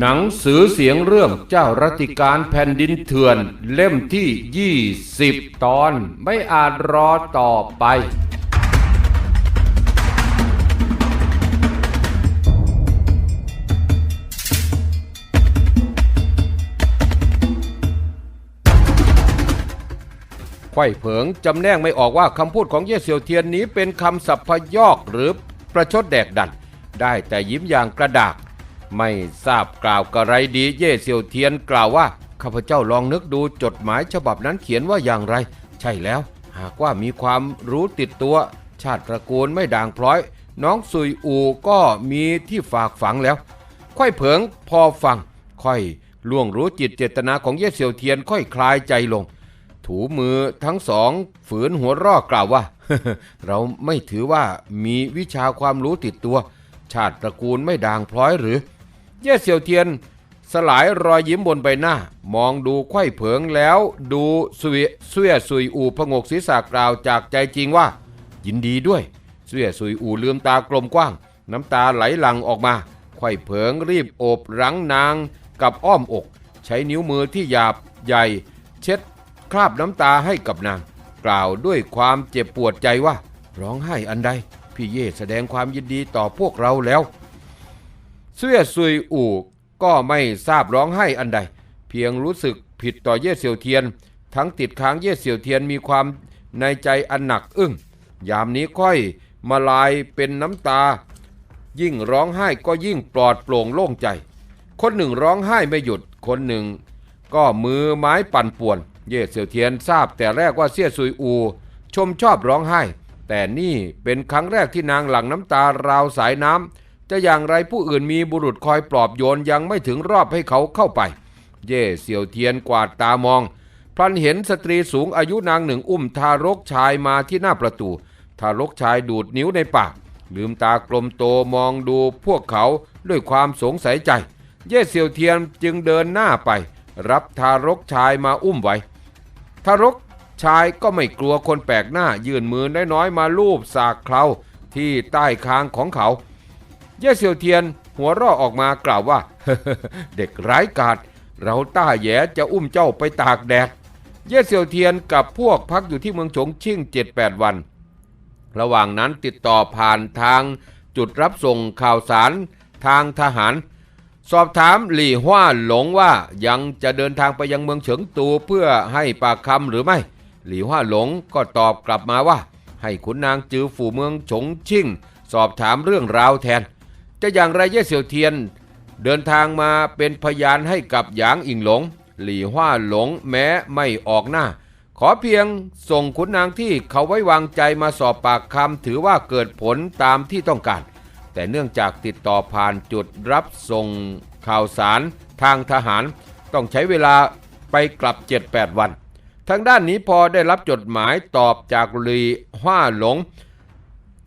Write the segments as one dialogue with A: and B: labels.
A: หนังสือเสียงเรื่องเจ้ารัติการแผ่นดินเถื่อน เล่มที่ 20 ตอนไม่อาจรอต่อไป ไขว้เผิงจำแนกไม่ออกว่าคำพูดของเย่เซียวเทียนนี้เป็นคำสัพพยอกหรือประชดแดกดัน ได้แต่ยิ้มอย่างกระดาก ไม่ทราบกล่าวกระไรดีเย่เซียวเทียนกล่าวว่าข้าพเจ้าลองนึกดูจดหมายฉบับนั้นเขียนว่าอย่างไร ใช่แล้ว หากว่ามีความรู้ติดตัว ชาติตระกูลไม่ด่างพร้อย น้องซุยอูก็มีที่ฝากฝังแล้ว ค่อยเผิงพอฟัง ค่อยล่วงรู้จิตเจตนาของเย่เซียวเทียนค่อยคลายใจลง ถูมือทั้งสองฝืนหัวรอกกล่าวว่า เราไม่ถือว่ามีวิชาความรู้ติดตัว ชาติตระกูลไม่ด่างพร้อยหรือ เย่เซียวเทียน สลายรอยยิ้มบนใบหน้า มองดูไขว้เผิงแล้ว ดูสวียเสวียสุยอูพงกศีรษะกล่าวจากใจจริงว่า ยินดีด้วยเสวียสุยอูลืมตากลมกว้าง น้ำตาไหลหลั่งออกมาไขว้เผิงรีบโอบรั้งนางกับอ้อมอก ใช้นิ้วมือที่หยาบใหญ่ เช็ดคราบน้ำตาให้กับนาง กล่าวด้วยความเจ็บปวดใจว่า ร้องไห้อันใด พี่เย่แสดงความยินดีต่อพวกเราแล้ว เสื้อซุยอู่ก็ไม่ทราบร้องไห้อันใด เพียงรู้สึกผิดต่อเย่เซียวเทียน ทั้งติดค้างเย่เซียวเทียนมีความในใจอันหนักอึ้งยามนี้ค่อยมาลายเป็นน้ำตา ยิ่งร้องไห้ก็ยิ่งปลอดโปร่งโล่งใจ คนหนึ่งร้องไห้ไม่หยุดคนหนึ่ง ก็มือไม้ปั่นป่วน เย่เสี่ยวเทียนทราบแต่แรกว่าเสี่ยซุยอู ชมชอบร้องไห้ แต่นี่เป็นครั้งแรกที่นางหลั่งน้ำตาราวสายน้ำ จะอย่างไรผู้อื่นมีบุรุษคอยปลอบโยนยังไม่ถึงรอบให้เขาเข้าไป เย่เสี่ยวเทียนกวาดตามอง พลันเห็นสตรีสูงอายุนางหนึ่งอุ้มทารกชายมาที่หน้าประตู ทารกชายดูดนิ้วในปาก ลืมตากลมโตมองดูพวกเขาด้วยความสงสัยใจ เย่เสี่ยวเทียนจึงเดินหน้าไป รับทารกชายมาอุ้มไว้ ทารกชายก็ไม่กลัวคนแปลกหน้ายื่นมือน้อยๆมาลูบสากเคราที่ใต้คางของเขา ย่เสี่ยวเทียนหัวราะออกมากล่าวว่า เด็กร้ายกาจเราต้าแหยจะอุ้มเจ้าไปตากแดด เย่เสี่ยวเทียนกับพวกพักอยู่ที่เมืองฉงชิ่งเจ็ดแปดวัน ระหว่างนั้นติดต่อผ่านทางจุดรับส่งข่าวสารทางทหาร สอบถามหลี่ฮว่าหลงว่ายังจะเดินทางไปยังเมืองเฉิงตูเพื่อให้ปากคำหรือไม่ หลี่ฮว่าหลงก็ตอบกลับมาว่า ให้ขุนนางจือฝูเมืองฉงชิ่ง สอบถามเรื่องราวแทน จะอย่างไรเย่เสี่ยวเทียน เดินทางมาเป็นพยานให้กับหยางอิงหลง หลี่ฮว่าหลงแม้ไม่ออกหน้า ขอเพียงส่งขุนนางที่เขาไว้วางใจมาสอบปากคำถือว่าเกิดผลตามที่ต้องการ แต่เนื่องจากติดต่อผ่านจุดรับส่งข่าวสารทางทหาร ต้องใช้เวลาไปกลับ 7-8 วัน ทางด้านนี้พอได้รับจดหมายตอบจากหลีฮว่าหลง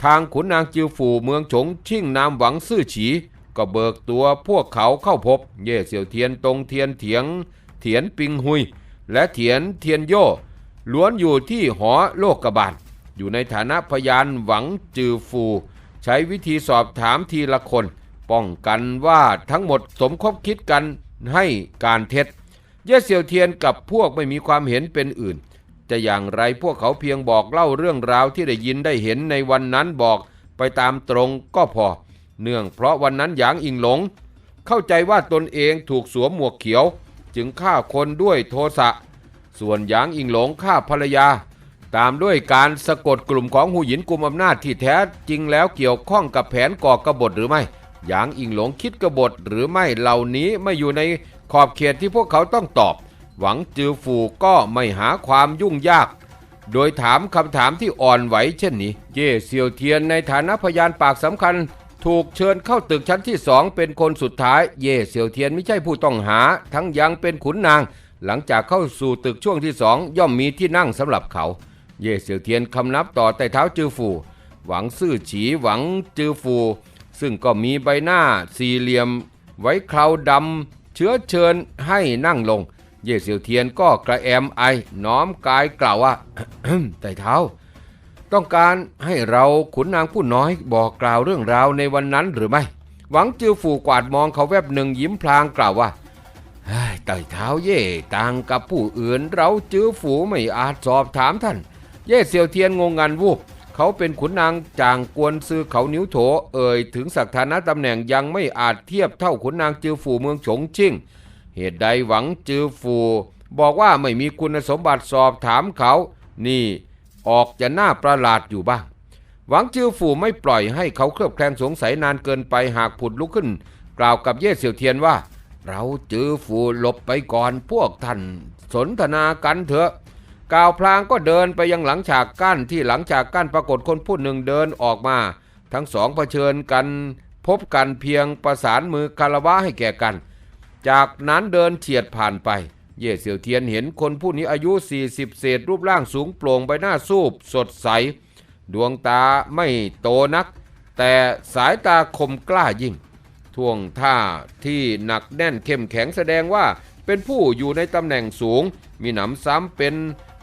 A: ทางขุนนางจิวฝูเมืองฉงชิ่งนามหวังซื่อฉี ก็เบิกตัวพวกเขาเข้าพบ เย่เสี่ยวเทียนตรงเทียนเถียง เถียนปิงหุย และเถียนเทียนโย่ล้วนอยู่ที่หอโลกกบาลอยู่ในฐานะพยานหวังจือฟู ใช้วิธีสอบถามทีละคน ป้องกันว่าทั้งหมดสมคบคิดกันให้การเท็จ เย่เสี่ยวเทียนกับพวกไม่มีความเห็นเป็นอื่น จะอย่างไรพวกเขาเพียงบอกเล่าเรื่องราวที่ได้ยินได้เห็นในวันนั้นบอกไปตามตรงก็พอ เนื่องเพราะวันนั้นหยางอิงหลง เข้าใจว่าตนเองถูกสวมหมวกเขียว จึงฆ่าคนด้วยโทสะ ส่วนหยางอิงหลงฆ่าภรรยา ตามด้วยการสะกดกลุ่มของหูหยินกลุ่มอำนาจที่แท้จริงแล้วเกี่ยวข้องกับแผนก่อกบฏหรือไม่หยางอิงหลงคิดกบฏหรือไม่เหล่านี้ไม่อยู่ในขอบเขตที่พวกเขาต้องตอบ หวังจือฟูก็ไม่หาความยุ่งยาก โดยถามคำถามที่อ่อนไหวเช่นนี้ เย่เซียวเทียนในฐานะพยานปากสำคัญ ถูกเชิญเข้าตึกชั้นที่สองเป็นคนสุดท้าย เย่เซียวเทียนไม่ใช่ผู้ต้องหา ทั้งยังเป็นขุนนาง หลังจากเข้าสู่ตึกช่วงที่สองย่อมมีที่นั่งสำหรับเขา เย่เซียวเทียนคำนับต่อใต้เท้าจือฟูหวังซื่อฉีหวังจือฟูซึ่งก็มีใบหน้าสี่เหลี่ยม ไว้คราวดำเชื้อเชิญให้นั่งลง เย่เซียวเทียนก็กระแอมไอน้อมกายกล่าวว่าไต่เท้า ต้องการให้เราขุนนางผู้น้อยบอกกล่าวเรื่องราวในวันนั้นหรือไม่ หวังจือฝูกวาดมองเขาแวบหนึ่งยิ้มพลางกล่าวว่าไต่เท้าเย่ต่างกับผู้อื่นเราจือฝูไม่อาจสอบถามท่าน เย่เซียวเทียนงงงันวูบเขาเป็นขุนนางจางกวนซื้อเขานิ้วโถ เอ่ยถึงศักฐานะตำแหน่งยังไม่อาจเทียบเท่าขุนนางจือฝูเมืองฉงชิ่ง เหตุใดหวังจือฝูบอกว่าไม่มีคุณสมบัติสอบถามเขา นี่ออกจะน่าประหลาดอยู่บ้าง หวังจือฝูไม่ปล่อยให้เขาเคลือบแคลงสงสัยนานเกินไปหากผุดลุกขึ้น กล่าวกับเย่เสี่ยวเทียนว่า เราจือฝูหลบไปก่อนพวกท่านสนทนากันเถอะกล่าวพลางก็เดินไปยังหลังฉากกั้นที่หลังฉากกั้นปรากฏคนผู้หนึ่งเดินออกมา ทั้งสองเผชิญกัน พบกันเพียงประสานมือคารวะให้แก่กัน จากนั้นเดินเฉียดผ่านไป เย่เสี่ยวเทียนเห็นคนผู้นี้อายุ 40 เศษรูปร่างสูงโปร่งใบหน้าสูบสดใส ดวงตาไม่โตนัก แต่สายตาคมกล้ายิ่ง ท่วงท่าที่หนักแน่นเข้มแข็งแสดงว่าเป็นผู้อยู่ในตำแหน่งสูง มีหนำซ้ำเป็น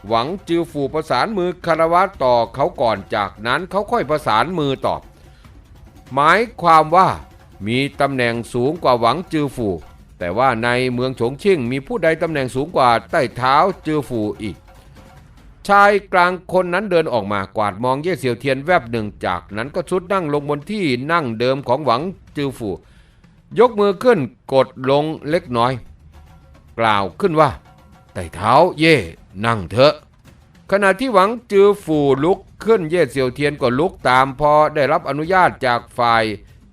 A: หวังจือฝูประสานมือคารวะต่อเขาก่อนจากนั้นเขาค่อยประสานมือตอบ หมายความว่ามีตำแหน่งสูงกว่าหวังจือฝู แต่ว่าในเมืองฉงชิ่งมีผู้ใดตำแหน่งสูงกว่าใต้เท้าจือฝูอีก ชายกลางคนนั้นเดินออกมากวาดมองเย่เสียวเทียนแวบหนึ่งจากนั้นก็ชุดนั่งลงบนที่นั่งเดิมของหวังจือฝูยกมือขึ้นกดลงเล็กน้อย กล่าวขึ้นว่าไต่เท้าเย่นั่งเถอะ ขณะที่หวังจือฝูลุกขึ้นเย่เสียวเทียนก็ลุกตามพอได้รับอนุญาตจากฝ่าย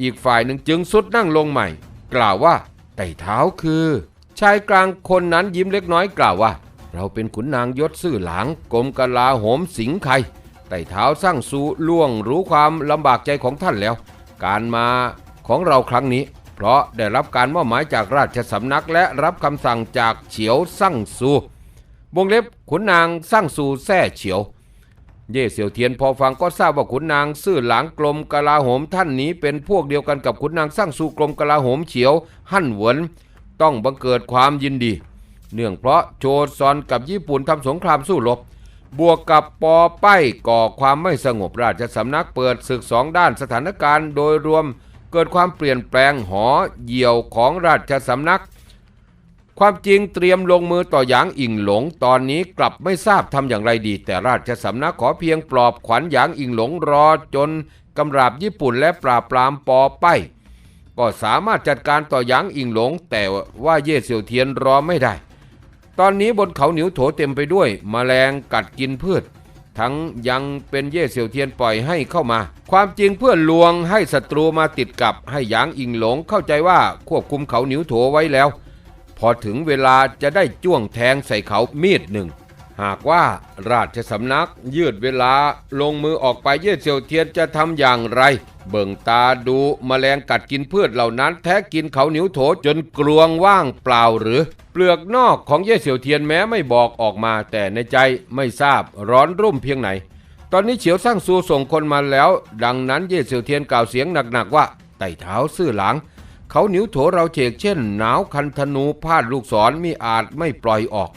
A: อีกฝ่ายหนึ่งจึงสุดนั่งลงใหม่ กล่าวว่า ไต่เท้าคือ ชายกลางคนนั้นยิ้มเล็กน้อยกล่าวว่า เราเป็นขุนนางยศซื่อหลางกรมกลาโหมสิงไคไต่เท้าสร้างสูล่วงรู้ความลำบากใจของท่านแล้ว การมาของเราครั้งนี้ เพราะได้รับการมอบหมายจากราชสำนักและรับคำสั่งจากเฉียวสั่งซูวงเล็บขุนนางสร้างซูแท่เฉียว เย่เสี่ยวเทียนพอฟังก็ทราบว่าขุนนางซื่อหลางกรมกลาโหมท่านนี้เป็นพวกเดียวกันกับขุนนางสร้างสู่กรมกลาโหมเฉียว หั่นเหวินต้องบังเกิดความยินดี เนื่องเพราะโจซอนกับญี่ปุ่นทำสงครามสู้รบบวกกับปอป้ายก่อความไม่สงบราชสำนักเปิดศึกสองด้านสถานการณ์โดยรวมเกิดความเปลี่ยนแปลงหอเหี่ยวของราชสำนัก ความจริงเตรียมลงมือต่อหยางอิงหลง ตอนนี้กลับไม่ทราบทำอย่างไรดี แต่ราชสำนักขอเพียงปลอบขวัญหยางอิงหลงรอจนกำราบญี่ปุ่นและปราบปรามปอไปก็สามารถจัดการต่อหยางอิงหลง แต่ว่าเย่เสี่ยวเทียนรอไม่ได้ ตอนนี้บนเขาหนิวโถเต็มไปด้วยมแมลงกัดกินพืช ทั้งยังเป็นเย่เสี่ยวเทียนปล่อยให้เข้ามา ความจริงเพื่อลวงให้ศัตรูมาติดกับให้หยางอิงหลงเข้าใจว่าควบคุมเขาหนิวโถไว้แล้ว พอถึงเวลาจะได้จ้วงแทงใส่เขามีดหนึ่ง หากว่าราชสำนักยืดเวลาลงมือออกไปเย่เสี่ยวเทียนจะทำอย่างไร เบิ่งตาดูแมลงกัดกินพืชเหล่านั้นแท้กินเขาหนิวโถจนกลวงว่างเปล่าหรือ เปลือกนอกของเย่เสี่ยวเทียนแม้ไม่บอกออกมาแต่ในใจไม่ทราบร้อนรุ่มเพียงไหน ตอนนี้เฉียวสร้างซูส่งคนมาแล้ว ดังนั้นเย่เสี่ยวเทียนกล่าวเสียงหนักๆว่าไต่เท้าซื่อหลัง เขาหนิวโถเราเฉกเช่น หนาวคันธนูพาดลูกศรมีอาจไม่ปล่อยออก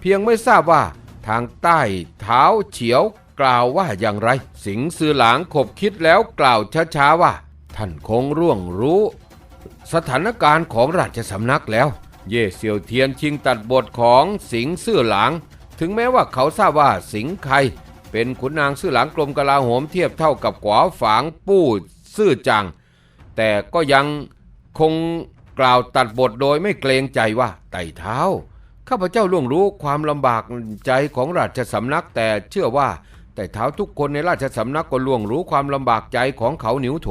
A: เพียงไม่ทราบว่าทางใต้เท้าเฉียวกล่าวว่าอย่างไร สิงห์ซือหลางขบคิดแล้วกล่าวช้าๆว่า ท่านคงร่วงรู้ สถานการณ์ของราชสำนักแล้ว เย่เซียวเทียนชิงตัดบทของสิงห์ซื่อหลาง ถึงแม้ว่าเขาทราบว่าสิงห์ไคเป็นขุนนางซื่อหลางกรมกลาโหมเทียบเท่ากับกวาฝางปู้ซื่อจางแต่ก็ยัง คงกล่าวตัดบทโดยไม่เกรงใจว่าไต่เท้า ข้าพเจ้าล่วงรู้ความลำบากใจของราชสำนักแต่เชื่อว่าไต่เท้าทุกคนในราชสำนักก็ล่วงรู้ความลำบากใจของเขาหนิวโถ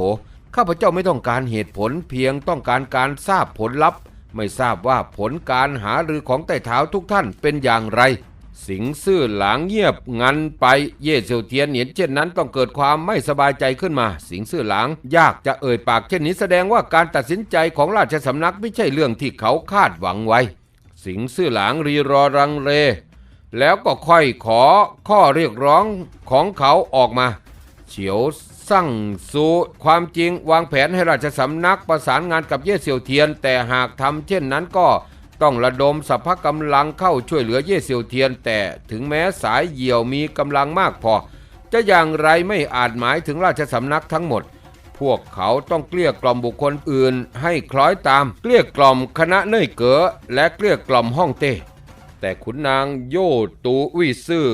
A: ข้าพเจ้าไม่ต้องการเหตุผลเพียงต้องการการทราบผลลัพธ์ ไม่ทราบว่าผลการหารือของไต่เท้าทุกท่านเป็นอย่างไร สิงซื่อหลางเงียบงันไปเย่เซียวเทียนเห็นเช่นนั้นต้องเกิดความไม่สบายใจขึ้นมา สิงซื่อหลางยากจะเอ่ยปากเช่นนี้แสดงว่าการตัดสินใจของราชสำนักไม่ใช่เรื่องที่เขาคาดหวังไว้ สิงซื่อหลางรีรอรังเลแล้วก็ค่อยขอข้อเรียกร้องของเขาออกมา เฉียวสั่งสูความจริงวางแผนให้ราชสำนักประสานงานกับเย่เซียวเทียน แต่หากทำเช่นนั้นก็ ต้องระดมสรรพกำลังเข้าช่วยเหลือเย่เซียวเทียนแต่ถึงแม้สายเหี่ยวมีกำลังมากพอ จะอย่างไรไม่อาจหมายถึงราชสำนักทั้งหมด พวกเขาต้องเกลี้ยกล่อมบุคคลอื่นให้คล้อยตาม เกลี้ยกล่อมคณะเน่ยเก๋อและเกลี้ยกล่อมฮ่องเต้แต่ขุนนางโยตูวิซื่อ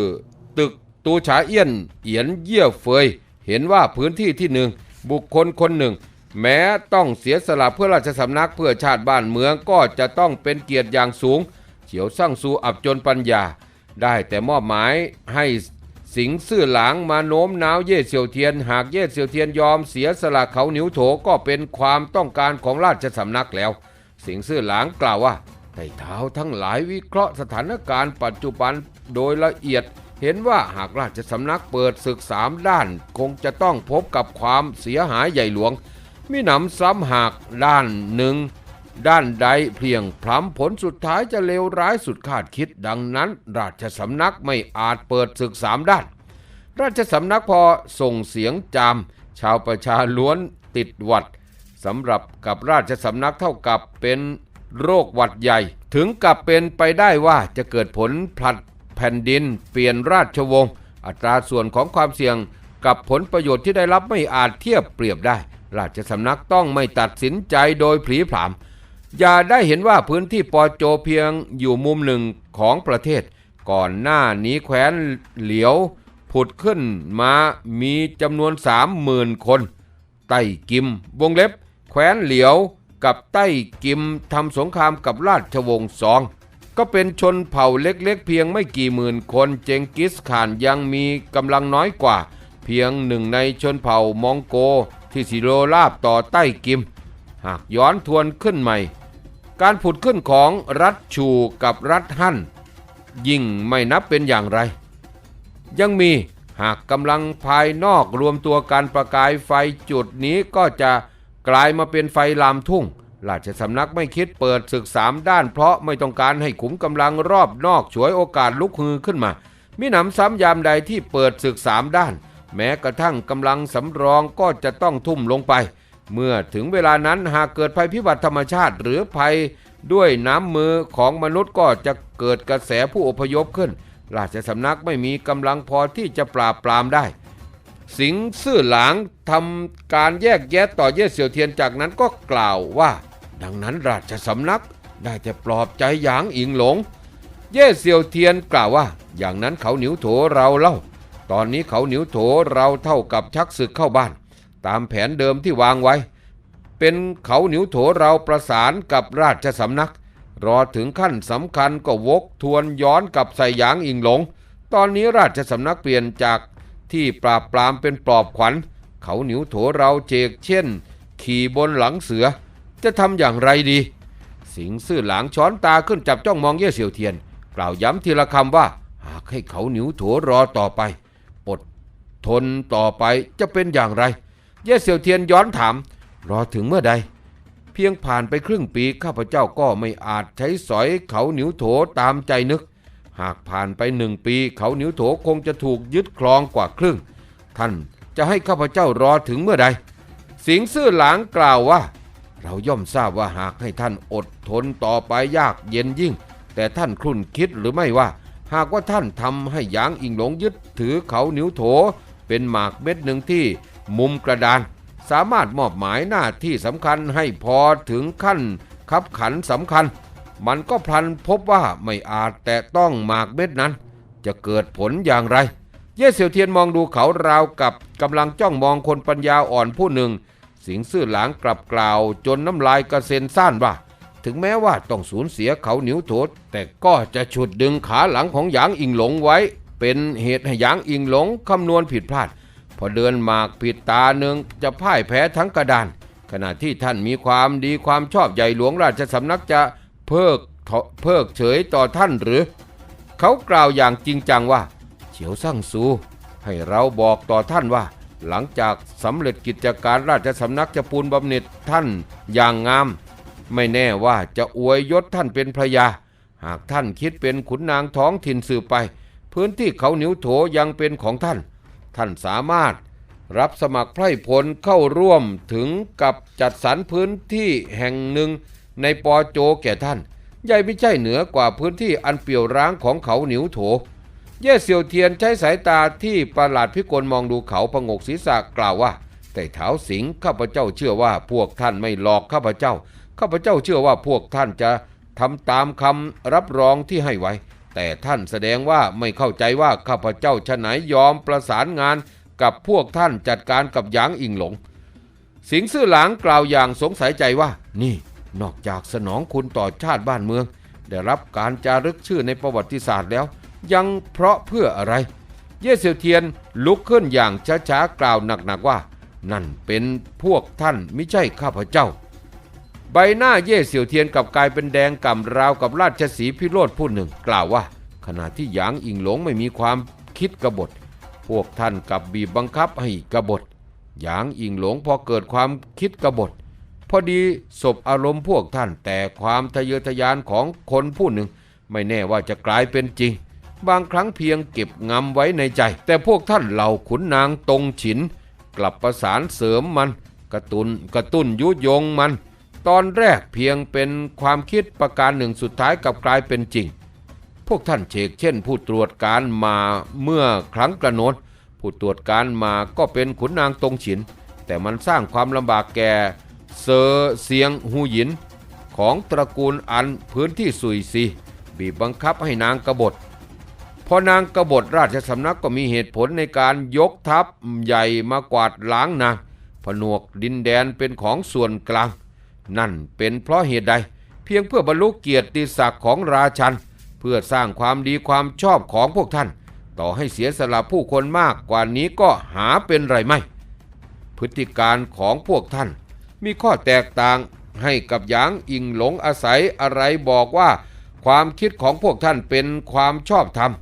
A: ตึกตูฉาเอี้ยนเอียนเยี่ยเฟย เห็นว่าพื้นที่ที่หนึ่งบุคคลคนหนึ่ง แม้ต้องเสียสละเพื่อราชสำนักเพื่อชาติบ้านเมืองก็จะต้องเป็นเกียรติอย่างสูง เฉียวสั่งซูอับจนปัญญา ได้แต่มอบหมายให้สิงห์ซื่อหลางมาโน้มน้าวเย่เซียวเทียน หากเย่เซียวเทียนยอมเสียสละเขาหนิวโถก็เป็นความต้องการของราชสำนักแล้ว สิงห์ซื่อหลางกล่าวว่าไต่เท้าทั้งหลายวิเคราะห์สถานการณ์ปัจจุบันโดยละเอียด เห็นว่าหากราชสำนักเปิดศึกสามด้าน คงจะต้องพบกับความเสียหายใหญ่หลวง มิหนำซ้ำหากด้านหนึ่ง ด้านใดเพียงพล้ำผลสุดท้ายจะเลวร้ายสุดคาดคิดดังนั้น ราชสำนักไม่อาจเปิดศึกสามด้าน ราชสำนักพอส่งเสียงจาม ชาวประชาล้วนติดหวัดสำหรับกับราชสำนักเท่ากับเป็นโรคหวัดใหญ่ ถึงกับเป็นไปได้ว่าจะเกิดผลผลัดแผ่นดิน เปลี่ยนราชวงศ์อัตราส่วนของความเสี่ยงกับผลประโยชน์ที่ได้รับไม่อาจเทียบเปรียบได้ ราชสำนักต้องไม่ตัดสินใจโดยผลีผาม อย่าได้เห็นว่าพื้นที่ปอโจเพียงอยู่มุมหนึ่งของประเทศ ก่อนหน้านี้แคว้นเหลียวผุดขึ้นมามีจำนวนสามหมื่นคน ไต้กิม วงเล็บ แคว้นเหลียวกับไต้กิมทำสงครามกับราชวงศ์ซอง ก็เป็นชนเผ่าเล็กๆ เพียงไม่กี่หมื่นคนเจงกิสข่านยังมีกำลังน้อยกว่า เพียงหนึ่งในชนเผ่ามองโก ที่สิโรราบต่อไต้กิม หากย้อนทวนขึ้นใหม่ การผุดขึ้นของรัฐชูกับรัฐฮั่น ยิ่งไม่นับเป็นอย่างไร ยังมีหากกำลังภายนอกรวมตัวกันประกายไฟจุดนี้ก็จะกลายมาเป็นไฟลามทุ่งราชสำนักไม่คิดเปิดศึกสามด้านเพราะไม่ต้องการให้ขุมกำลังรอบนอกฉวยโอกาสลุกฮือขึ้นมามิหนำซ้ำยามใดที่เปิดศึกสามด้าน แม้กระทั่งกำลังสำรองก็จะต้องทุ่มลงไป เมื่อถึงเวลานั้นหากเกิดภัยพิบัติธรรมชาติหรือภัยด้วยน้ำมือของมนุษย์ก็จะเกิดกระแสผู้อพยพขึ้น ราชสำนักไม่มีกำลังพอที่จะปราบปรามได้ สิงซื่อหลางทำการแยกแยะต่อเย่เสี่ยวเทียนจากนั้นก็กล่าวว่า ดังนั้นราชสำนักได้แต่ปลอบใจหยางอิงหลง เย่เสี่ยวเทียนกล่าวว่า อย่างนั้นเขาหนิวโถเราเล่า ตอนนี้เขาหนิวโถเราเท่ากับชักศึกเข้าบ้าน ตามแผนเดิมที่วางไว้ เป็นเขาหนิวโถเราประสานกับราชสำนัก รอถึงขั้นสำคัญก็วกทวนย้อนกับใส่หยางอิงหลง ตอนนี้ราชสำนักเปลี่ยนจากที่ปราบปรามเป็นปลอบขวัญ เขาหนิวโถเราเจกเช่น ขี่บนหลังเสือ จะทำอย่างไรดี สิงซื่อหลางช้อนตาขึ้นจับจ้องมองเย่เสี่ยวเทียน กล่าวย้ำทีละคำว่า หากให้เขาหนิวโถรอต่อไป ทนต่อไปจะเป็นอย่างไร เย่เสี่ยวเทียนย้อนถาม รอถึงเมื่อใด เพียงผ่านไปครึ่งปีข้าพเจ้าก็ไม่อาจใช้สอยเขาหนิวโถตามใจนึก หากผ่านไปหนึ่งปีเขาหนิวโถคงจะถูกยึดครองกว่าครึ่ง ท่านจะให้ข้าพเจ้ารอถึงเมื่อใด สิงซื่อหลางกล่าวว่า เราย่อมทราบว่าหากให้ท่านอดทนต่อไปยากเย็นยิ่ง แต่ท่านคลุ่นคิดหรือไม่ว่า หากว่าท่านทำให้หยางอิงหลงยึดถือเขาหนิวโถ เป็นหมากเม็ดหนึ่งที่มุมกระดาน สามารถมอบหมายหน้าที่สำคัญให้พอถึงขั้นขับขันสำคัญ มันก็พลันพบว่าไม่อาจแตะต้องหมากเม็ดนั้น จะเกิดผลอย่างไร เย่เสี่ยวเทียนมองดูเขาราวกับกำลังจ้องมองคนปัญญาอ่อนผู้หนึ่ง สิงซื่อหลางกลับกล่าวจนน้ำลายกระเซ็นซ่านว่าถึงแม้ว่าต้องสูญเสียเขาหนิวโถดแต่ก็จะฉุดดึงขาหลังของหยางอิงหลงไว้ เป็นเหตุให้หยางอิงหลงคำนวณผิดพลาด พอเดินหมากผิดตาหนึ่งจะพ่ายแพ้ทั้งกระดาน ขณะที่ท่านมีความดีความชอบใหญ่หลวงราชสำนักจะเพิกเพิกเฉยต่อท่านหรือ เขากล่าวอย่างจริงจังว่าเฉียวสั่งซู ให้เราบอกต่อท่านว่า หลังจากสำเร็จกิจการราชสำนักจะปูนบำเหน็จท่านอย่างงาม ไม่แน่ว่าจะอวยยศท่านเป็นพระยา หากท่านคิดเป็นขุนนางท้องถิ่นสืบไป พื้นที่เขาหนิวโถยังเป็นของท่าน ท่านสามารถรับสมัครไพร่พลเข้าร่วมถึงกับจัดสรรพื้นที่แห่งหนึ่งในปอโจแก่ท่านใหญ่ไม่ใช่เหนือกว่าพื้นที่อันเปี่ยวร้างของเขาหนิวโถ เย่เสี่ยวเทียนใช้สายตาที่ประหลาดพิกลมองดูเขาพงกศีรษะกล่าวว่า แต่เท้าสิงห์ข้าพเจ้าเชื่อว่าพวกท่านไม่หลอกข้าพเจ้า ข้าพเจ้าเชื่อว่าพวกท่านจะทำตามคำรับรองที่ให้ไว้ แต่ท่านแสดงว่าไม่เข้าใจว่าข้าพเจ้าฉะไหนยอมประสานงานกับพวกท่านจัดการกับหยางอิงหลง สิงซื่อหลางกล่าวอย่างสงสัยใจว่า นี่นอกจากสนองคุณต่อชาติบ้านเมือง ได้รับการจารึกชื่อในประวัติศาสตร์แล้ว ยังเพราะเพื่ออะไร เย่เซียวเทียนลุกขึ้นอย่างช้าๆกล่าวหนักๆว่า นั่นเป็นพวกท่านไม่ใช่ข้าพเจ้า ใบหน้าเย่เสี่ยวเทียนกับกลายเป็นแดงก่ำราวกับราชสีพิโรธผู้หนึ่ง กล่าวว่า ขณะที่หยางอิงหลงไม่มีความคิดกบฏ พวกท่านกับบีบบังคับให้กบฏหยางอิงหลงพอเกิดความคิดกบฏพอดีสบอารมณ์พวกท่านแต่ความทะเยอทะยานของคนผู้หนึ่ง ไม่แน่ว่าจะกลายเป็นจริง บางครั้งเพียงเก็บงำไว้ในใจ แต่พวกท่านเหล่าขุนนางตรงฉิน กลับประสานเสริมมัน กระตุนกระตุ้นยุยงมัน ตอนแรกเพียงเป็นความคิดประการหนึ่งสุดท้ายกลับกลายเป็นจริง พวกท่านเชกเช่น ผู้ตรวจการมาเมื่อครั้งกระโนดผู้ตรวจการมาก็เป็นขุนนางตรงฉิน แต่มันสร้างความลำบากแก่เซอเซียงฮูหยิน ของตระกูลอันพื้นที่สุยซีบีบบังคับให้นางกบฏพอนางกบฏราชสำนักก็มีเหตุผลในการยกทัพใหญ่มากวาดล้างนางผนวกดินแดนเป็นของส่วนกลาง นั่นเป็นเพราะเหตุใด เพียงเพื่อบรรลุเกียรติศักดิ์ของราชัน เพื่อสร้างความดีความชอบของพวกท่าน ต่อให้เสียสละผู้คนมากกว่านี้ก็หาเป็นไรไม่ พฤติการของพวกท่าน มีข้อแตกต่างให้กับหยางอิงหลงอาศัยอะไรบอกว่า ความคิดของพวกท่านเป็นความชอบธรรม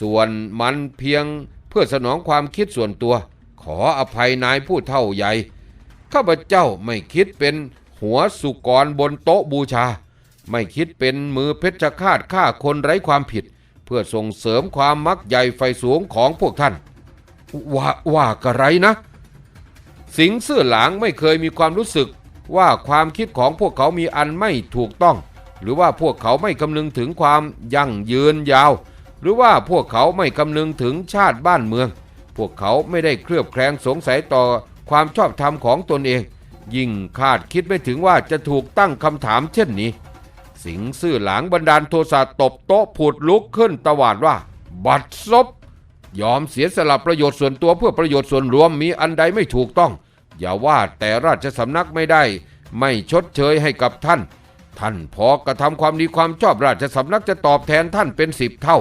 A: ส่วนมันเพียงเพื่อสนองความคิดส่วนตัว ขออภัยนายผู้เท่าใหญ่ข้าพเจ้าไม่คิดเป็น หัวสุกรบนโต๊ะบูชา ไม่คิดเป็นมือเพชฌฆาตฆ่าคนไร้ความผิด เพื่อส่งเสริมความมักใหญ่ไฟสูงของพวกท่าน ว่าว่ากระไรนะ สิงเสื้อหลางไม่เคยมีความรู้สึกว่าความคิดของพวกเขามีอันไม่ถูกต้อง หรือว่าพวกเขาไม่คำนึงถึงความยั่งยืนยาว หรือว่าพวกเขาไม่คำนึงถึงชาติบ้านเมือง พวกเขาไม่ได้เคลือบแคลงสงสัยต่อความชอบธรรมของตนเอง ยิ่งคาดคิดไม่ถึงว่าจะถูกตั้งคำถามเช่นนี้ สิงซื่อหลางบันดาลโทสะตบโต๊ะผุดลุกขึ้นตวาดว่า บัดซบยอมเสียสละประโยชน์ส่วนตัวเพื่อประโยชน์ส่วนรวมมีอันใดไม่ถูกต้อง อย่าว่าแต่ราชสำนักไม่ได้ ไม่ชดเชยให้กับท่าน ท่านพอกระทำความดีความชอบราชสำนักจะตอบแทนท่านเป็นสิบเท่า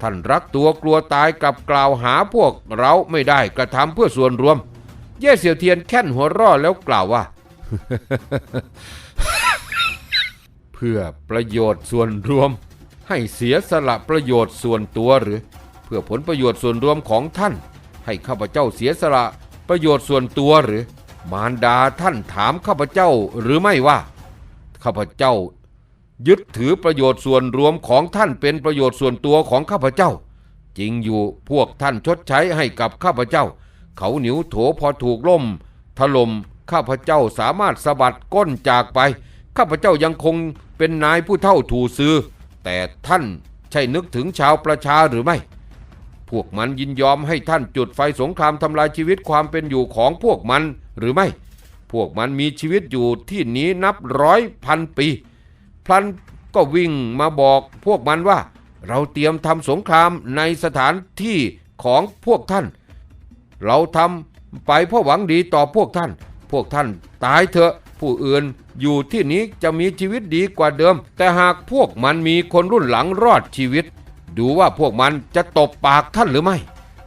A: ท่านรักตัวกลัวตายกลับกล่าวหาพวกเราไม่ได้กระทำเพื่อส่วนรวม เย่เสี่ยวเทียนแค่นหัวร่อแล้วกล่าวว่า เพื่อประโยชน์ส่วนรวม ให้เสียสละประโยชน์ส่วนตัวหรือ เพื่อผลประโยชน์ส่วนรวมของท่าน ให้ข้าพเจ้าเสียสละประโยชน์ส่วนตัวหรือ มารดาท่านถามข้าพเจ้าหรือไม่ว่าข้าพเจ้า ยึดถือประโยชน์ส่วนรวมของท่านเป็นประโยชน์ส่วนตัวของข้าพเจ้า จริงอยู่พวกท่านชดใช้ให้กับข้าพเจ้า เขาหนิวโถพอถูกล่ม ถล่มข้าพเจ้าสามารถสะบัดก้นจากไป ข้าพเจ้ายังคงเป็นนายผู้เท่าถูซื้อ แต่ท่านใช่นึกถึงชาวประชาหรือไม่ พวกมันยินยอมให้ท่านจุดไฟสงครามทำลายชีวิตความเป็นอยู่ของพวกมันหรือไม่ พวกมันมีชีวิตอยู่ที่นี้นับร้อยพันปี พลันก็วิ่งมาบอกพวกมันว่า เราเตรียมทำสงครามในสถานที่ของพวกท่าน เราทำไปเพราะหวังดีต่อพวกท่าน พวกท่านตายเถอะ ผู้อื่นอยู่ที่นี้จะมีชีวิตดีกว่าเดิม แต่หากพวกมันมีคนรุ่นหลังรอดชีวิต ดูว่าพวกมันจะตบปากท่านหรือไม่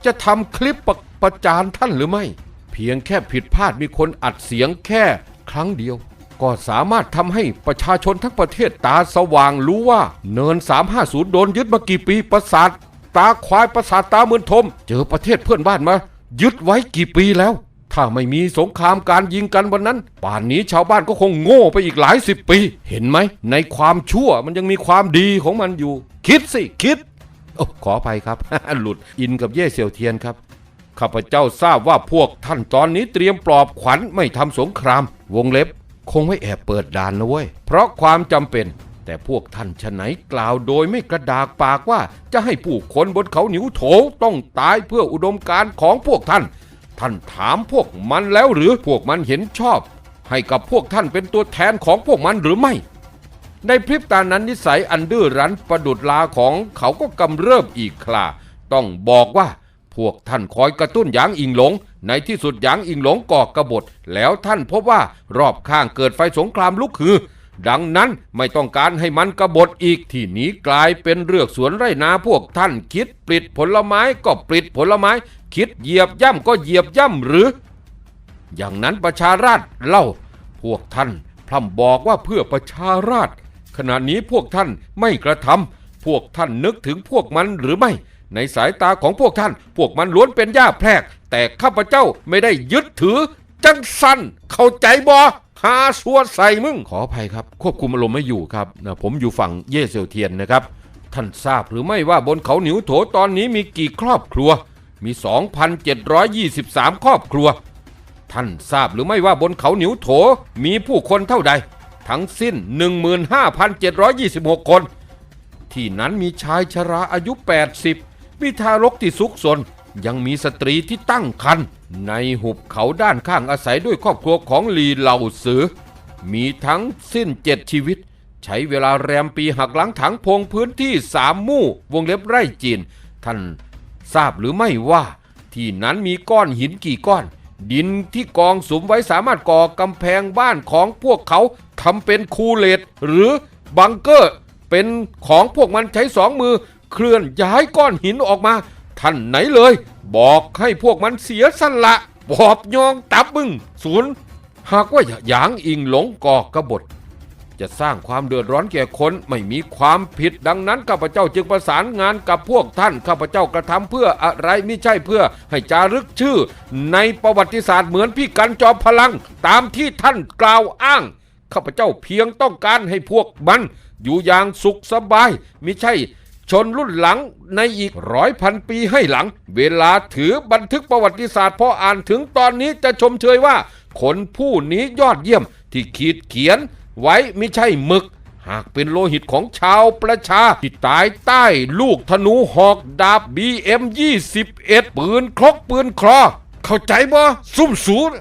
A: จะทำคลิปประประจานท่านหรือไม่ เพียงแค่ผิดพลาดมีคนอัดเสียงแค่ครั้งเดียว ก็สามารถทำให้ประชาชนทั้งประเทศตาสว่างรู้ว่า เนิน 350 โดนยึดมากี่ปีประสาทตาควายประสาทตาเมือนทม เจอประเทศเพื่อนบ้านมา ยึดไว้กี่ปีแล้ว ถ้าไม่มีสงครามการยิงกันวันนั้น ป่านนี้ชาวบ้านก็คงโง่ไปอีกหลายสิบปี เห็นไหม ในความชั่วมันยังมีความดีของมันอยู่ คิดสิคิดโอ้ขออภัยครับ หลุดอินกับเย่เซียวเทียนครับข้าพเจ้าทราบว่าพวกท่านตอนนี้เตรียมปลอบขวัญไม่ทำสงคราม วงเล็บ คงไม่แอบเปิดด่านนะเว้ยเพราะความจำเป็น แต่พวกท่านชะไหนกล่าวโดยไม่กระดากปากว่าจะให้ผู้คนบนเขาหนิวโถต้องตายเพื่ออุดมการของพวกท่าน ท่านถามพวกมันแล้วหรือพวกมันเห็นชอบ ให้กับพวกท่านเป็นตัวแทนของพวกมันหรือไม่ ในพริบตานั้นนิสัยอันดื้อรั้นประดุดลาของเขาก็กำเริบอีกคราต้องบอกว่าพวกท่านคอยกระตุ้นหยางอิงหลง ในที่สุดหยางอิงหลงก่อกระบฏแล้วท่านพบว่ารอบข้างเกิดไฟสงครามลุกคือ ดังนั้นไม่ต้องการให้มันกบฏอีกที่นี้กลายเป็นเรือกสวนไร่นาพวกท่านคิดปลิดผลไม้ก็ปลิดผลไม้ คิดเหยียบย่ำก็เหยียบย่ำหรือ อย่างนั้นประชาราชเล่า พวกท่านพร่ำบอกว่าเพื่อประชาราชขณะนี้พวกท่านไม่กระทำพวกท่านนึกถึงพวกมันหรือไม่ ในสายตาของพวกท่าน พวกมันล้วนเป็นหญ้าแพรก แต่ข้าพเจ้าไม่ได้ยึดถือ จังสันเข้าใจบ่ หาสัวใส่มึง ขออภัยครับ ควบคุมอารมณ์ไม่อยู่ครับนะผมอยู่ฝั่งเย่เซียวเทียนนะครับ ท่านทราบหรือไม่ว่าบนเขาหนิวโถตอนนี้มีกี่ครอบครัว มี 2,723 ครอบครัว ท่านทราบหรือไม่ว่าบนเขาหนิวโถมีผู้คนเท่าใด ทั้งสิ้น 15,726 คน ที่นั้นมีชายชราอายุ 80 มีทารกที่ซุกซน ยังมีสตรีที่ตั้งครรภ์ในหุบเขาด้านข้างอาศัยด้วยครอบครัวของลีเหล่าสือ มีทั้งสิ้นเจ็ดชีวิต ใช้เวลาแรมปีหักหลังถังพงพื้นที่สามมู่วงเล็บไร่จีน ท่านทราบหรือไม่ว่า ที่นั้นมีก้อนหินกี่ก้อน ดินที่กองสมไว้สามารถก่อกำแพงบ้านของพวกเขาทำเป็นคูเลตหรือบังเกอร์ เป็นของพวกมันใช้สองมือเคลื่อนย้ายก้อนหินออกมา ท่านไหนเลย บอกให้พวกมันเสียสละบอบยองตับมึงศูนย์หากว่าหยางอิงหลงก่อกบฏ จะสร้างความเดือดร้อนแก่คนไม่มีความผิดดังนั้นข้าพเจ้าจึงประสานงานกับพวกท่านข้าพเจ้ากระทำเพื่ออะไรไม่ใช่เพื่อให้จารึกชื่อ ในประวัติศาสตร์เหมือนพี่กันจอมพลังตามที่ท่านกล่าวอ้างข้าพเจ้าเพียงต้องการให้พวกมันอยู่อย่างสุขสบายไม่ใช่ ชนรุ่นหลังในอีกร้อยพันปีให้หลัง เวลาถือบันทึกประวัติศาสตร์พออ่านถึงตอนนี้จะชมเชยว่า คนผู้นี้ยอดเยี่ยมที่ขีดเขียน ไว้ไม่ใช่หมึก หากเป็นโลหิตของชาวประชา ที่ตายใต้ลูกธนูหอกดาบ BM 21 ปืนครกปืนคลอ เข้าใจบ่ซุ่มสูน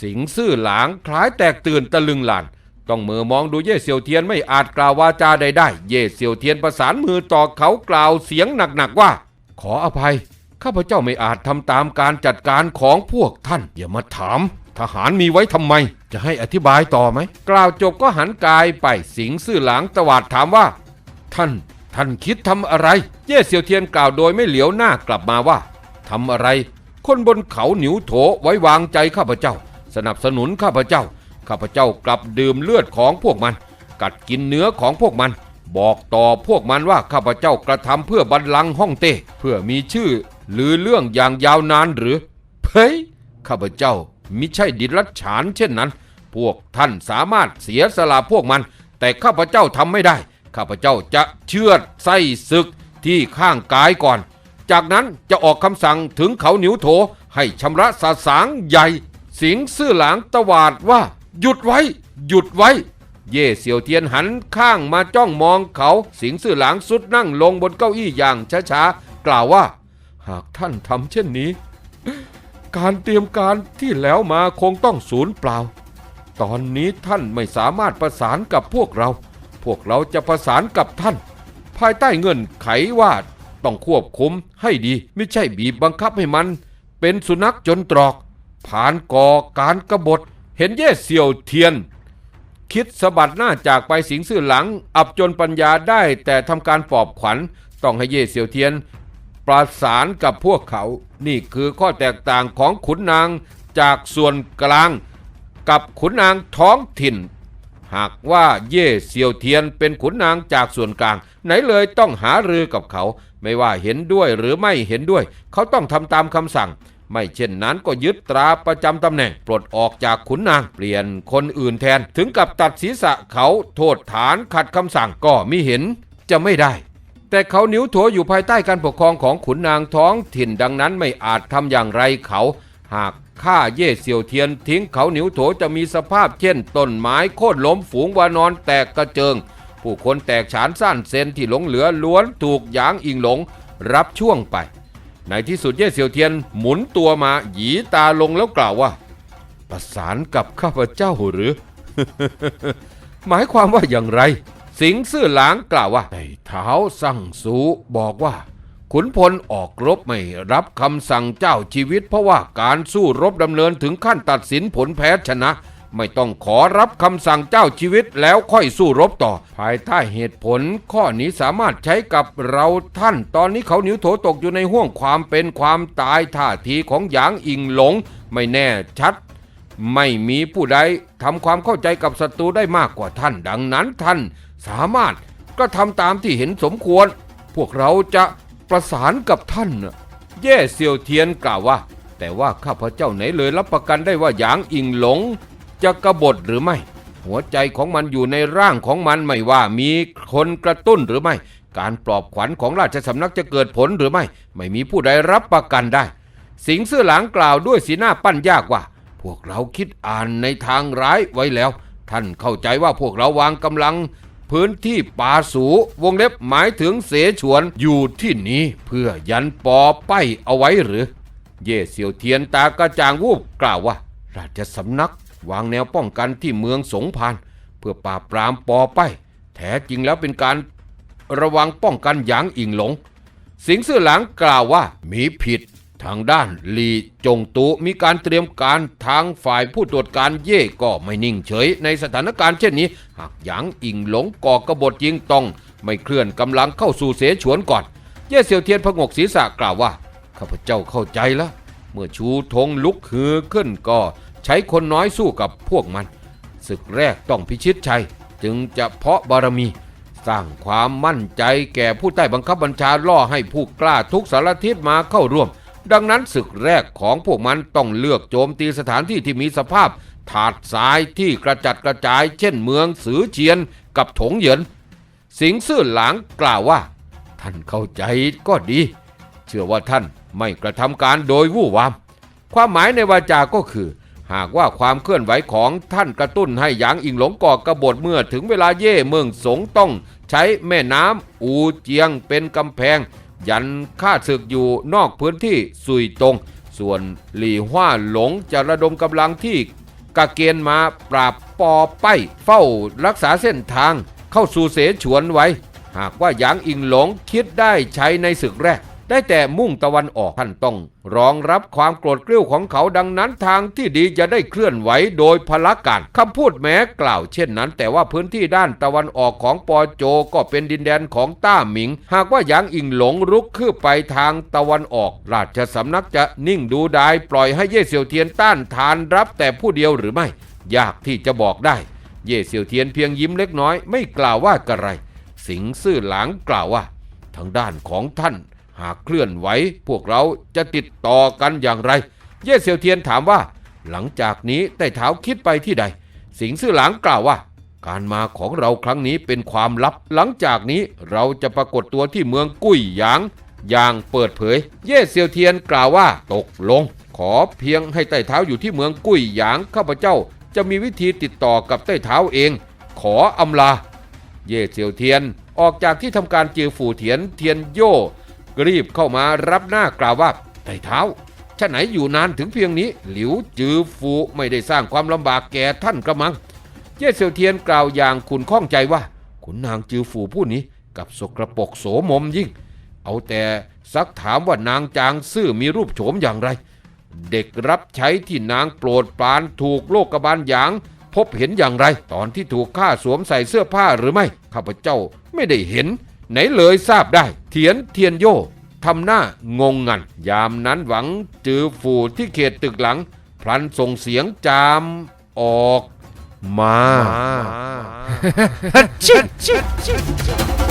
A: สิงซื่อหลางคล้ายแตกตื่นตะลึงหลาน ต้องมือมองดูเย่เซียวเทียนไม่อาจกล่าววาจาใดได้ เย่เซียวเทียนประสานมือต่อเขากล่าวเสียงหนักๆว่า ขออภัย ข้าพเจ้าไม่อาจทำตามการจัดการของพวกท่าน อย่ามาถาม ทหารมีไว้ทำไม จะให้อธิบายต่อไหม กล่าวจบก็หันกายไปสิงซื่อหลางตวาดถามว่า ท่าน ท่านคิดทำอะไร เย่เซียวเทียนกล่าวโดยไม่เหลียวหน้ากลับมาว่าทำอะไร คนบนเขาหนิวโถไว้วางใจข้าพเจ้า สนับสนุนข้าพเจ้า ข้าพเจ้ากลับดื่มเลือดของพวกมัน กัดกินเนื้อของพวกมัน บอกต่อพวกมันว่าข้าพเจ้ากระทำเพื่อบัลลังก์ฮ่องเต้เพื่อมีชื่อ หรือเรื่องอย่างยาวนานหรือเฮ้ยข้าพเจ้ามิใช่ดิรัจฉานเช่นนั้น พวกท่านสามารถเสียสละพวกมัน แต่ข้าพเจ้าทำไม่ได้ ข้าพเจ้าจะเชือดไส้ศึกที่ข้างกายก่อน จากนั้นจะออกคำสั่งถึงเขาหนิวโถให้ชำระสาสางใหญ่ สิงซื่อหลางตวาดว่า หยุดไว้ หยุดไว้ เย่เสี่ยวเทียนหันข้างมาจ้องมองเขา สิงซื่อหลางสุดนั่งลงบนเก้าอี้อย่างช้าๆ กล่าวว่า หากท่านทำเช่นนี้ การเตรียมการที่แล้วมาคงต้องสูญเปล่า ตอนนี้ท่านไม่สามารถประสานกับพวกเรา พวกเราจะประสานกับท่าน ภายใต้เงื่อนไขว่าต้องควบคุมให้ดี ไม่ใช่บีบบังคับให้มัน เป็นสุนัขจนตรอก ผ่านก่อการกบฏ เห็นเย่เสี่ยวเทียน คิดสะบัดหน้าจากไปสิงซื่อหลัง อับจนปัญญาได้แต่ทำการปลอบขวัญ ต้องให้เย่เสี่ยวเทียน ประสานกับพวกเขา นี่คือข้อแตกต่างของขุนนางจากส่วนกลาง กับขุนนางท้องถิ่น หากว่าเย่เซียวเทียนเป็นขุนนางจากส่วนกลาง ไหนเลยต้องหารือกับเขา ไม่ว่าเห็นด้วยหรือไม่เห็นด้วย เขาต้องทำตามคำสั่ง ไม่เช่นนั้นก็ยึดตราประจำตำแหน่ง ปลดออกจากขุนนางเปลี่ยนคนอื่นแทน ถึงกับตัดศีรษะเขาโทษฐานขัดคำสั่งก็มิเห็นจะไม่ได้ แต่เขานิ้วโถอยู่ภายใต้การปกครองของขุนนางท้องถิ่นดังนั้นไม่อาจทำอย่างไรเขา หากฆ่าเย่เซียวเทียนทิ้งเขาหนิวโถจะมีสภาพเช่นต้นไม้โค่นล้มฝูงวานอนแตกกระเจิง ผู้คนแตกฉานสั้นเซนที่หลงเหลือล้วนถูกหยางอิงหลง รับช่วงไป ในที่สุดเย่เซียวเทียนหมุนตัวมาหยีตาลงแล้วกล่าวว่า ประสานกับข้าพเจ้าหรือ หมายความว่าอย่างไร สิงซื่อหลางกล่าวว่าไต่เท้าสั่งสูบอกว่า ขุนพลออกรบไม่รับคำสั่งเจ้าชีวิต เพราะว่าการสู้รบดำเนินถึงขั้นตัดสินผลแพ้ชนะ ไม่ต้องขอรับคำสั่งเจ้าชีวิตแล้วค่อยสู้รบต่อ ภายใต้เหตุผล ข้อนี้สามารถใช้กับเราท่าน ตอนนี้เขานิ้วโถตกอยู่ในห่วงความเป็นความตายท่าทีของหยางอิงหลง ไม่แน่ชัด ไม่มีผู้ใดทำความเข้าใจกับศัตรูได้มากกว่าท่าน ดังนั้นท่านสามารถก็ทำตามที่เห็นสมควร พวกเราจะประสานกับท่าน เย่เซียวเทียนกล่าวว่า แต่ว่าข้าพเจ้าไหนเลยรับประกันได้ว่าหยางอิงหลง จะกบฏหรือไม่ หัวใจของมันอยู่ในร่างของมันไม่ว่ามีคนกระตุ้นหรือไม่ การปลอบขวัญของราชสำนักจะเกิดผลหรือไม่ ไม่มีผู้ใดรับประกันได้ สิงเสื้อหลังกล่าวด้วยสีหน้าปั้นยากว่า พวกเราคิดอ่านในทางร้ายไว้แล้ว ท่านเข้าใจว่าพวกเราวางกำลังพื้นที่ป่าสูวงเล็บหมายถึงเสฉวนอยู่ที่นี้ เพื่อยันปอไปเอาไว้หรือ เย่เซียวเทียนตากระจ่างวูบกล่าวว่า ราชสำนัก วางแนวป้องกันที่เมืองสงพานเพื่อปราบปรามปอไป แท้จริงแล้วเป็นการระวังป้องกันหยางอิงหลง สิงห์ซื่อหลังกล่าวว่ามีผิดทางด้านลีจงตูมีการเตรียมการทางฝ่ายผู้ตรวจการเย่ก็ไม่นิ่งเฉย ในสถานการณ์เช่นนี้ หากหยางอิงหลงก่อกบฏยิงต้องไม่เคลื่อนกำลังเข้าสู่เสฉวนก่อน เย่เซียวเทียนพงกศีรษะกล่าวว่า ข้าพเจ้าเข้าใจแล้ว เมื่อชูธงลุกฮือขึ้นก็ ใช้คนน้อยสู้กับพวกมัน ศึกแรกต้องพิชิตชัย จึงจะเพาะบารมี สร้างความมั่นใจแก่ผู้ใต้บังคับบัญชาล่อให้ผู้กล้าทุกสารทิศมาเข้าร่วม ดังนั้นศึกแรกของพวกมันต้องเลือกโจมตีสถานที่ที่มีสภาพ ถาดทรายที่กระจัดกระจาย เช่นเมืองสือเจียนกับถงเหยิน สิงซื่อหลางกล่าวว่า ท่านเข้าใจก็ดี เชื่อว่าท่านไม่กระทำการโดยวู่วาม ความหมายในวาจาก็คือ หากว่าความเคลื่อนไหวของท่านกระตุ้นให้หยางอิงหลงก่อกบฏเมื่อถึงเวลาเย่เมืองสงต้อง ใช้แม่น้ำอูเจียงเป็นกำแพง ยันฆ่าศึกอยู่นอกพื้นที่สุยตง ส่วนหลี่ฮว่าหลงจะระดมกำลังที่กะเกณฑ์มาปราบปอไปเฝ้ารักษาเส้นทางเข้าสู่เสฉวนไว้ หากว่าหยางอิงหลงคิดได้ใช้ในศึกแรก ได้แต่มุ่งตะวันออกท่านต้อง รองรับความโกรธเกรี้ยวของเขาดังนั้นทางที่ดีจะได้เคลื่อนไหวโดยพละการคำพูดแม้กล่าวเช่นนั้น แต่ว่าพื้นที่ด้านตะวันออกของปอโจก็เป็นดินแดนของต้าหมิง หากว่าหยางอิงหลงรุกคืบไปทางตะวันออก ราชสำนักจะนิ่งดูดายปล่อยให้เย่เซียวเทียนต้านทานรับแต่ผู้เดียวหรือไม่ ยากที่จะบอกได้ เย่เซียวเทียนเพียงยิ้มเล็กน้อยไม่กล่าวว่ากระไร สิงซื่อหลางกล่าวว่าทางด้านของท่าน หากเคลื่อนไหวพวกเราจะติดต่อกันอย่างไร เย่เซียวเทียนถามว่า หลังจากนี้ใต้เท้าคิดไปที่ใด สิงซื่อหลางกล่าวว่า การมาของเราครั้งนี้เป็นความลับ หลังจากนี้เราจะปรากฏตัวที่เมืองกุ้ยหยางอย่างเปิดเผย เย่เซียวเทียนกล่าวว่าตกลง ขอเพียงให้ใต้เท้าอยู่ที่เมืองกุ้ยหยางข้าพเจ้าจะมีวิธีติดต่อกับใต้เท้าเอง ขออำลา เย่เซียวเทียนออกจากที่ทำการจือฝูเถียนเทียนโย่ รีบเข้ามารับหน้ากล่าวว่าไต่เท้าชะไหนอยู่นานถึงเพียงนี้ หลิวจือฟูไม่ได้สร้างความลำบากแก่ท่านกระมัง เย่เซียวเทียนกล่าวอย่างขุนข้องใจว่าขุนนางจือฟูผู้นี้กับสกระปรกโสมมยิ่ง เอาแต่ซักถามว่านางจางซื่อมีรูปโฉมอย่างไร เด็กรับใช้ที่นางโปรดปรานถูกโลกบาลหยาง พบเห็นอย่างไร ตอนที่ถูกฆ่าสวมใส่เสื้อผ้าหรือไม่ข้าพเจ้าไม่ได้เห็น ไหนเลยทราบได้เทียนเทียนโยทำหน้างงงัน ยามนั้นหวังจือฝูที่เขตตึกหลัง พลันส่งเสียงจามออกมา
B: ชิดชิดชิด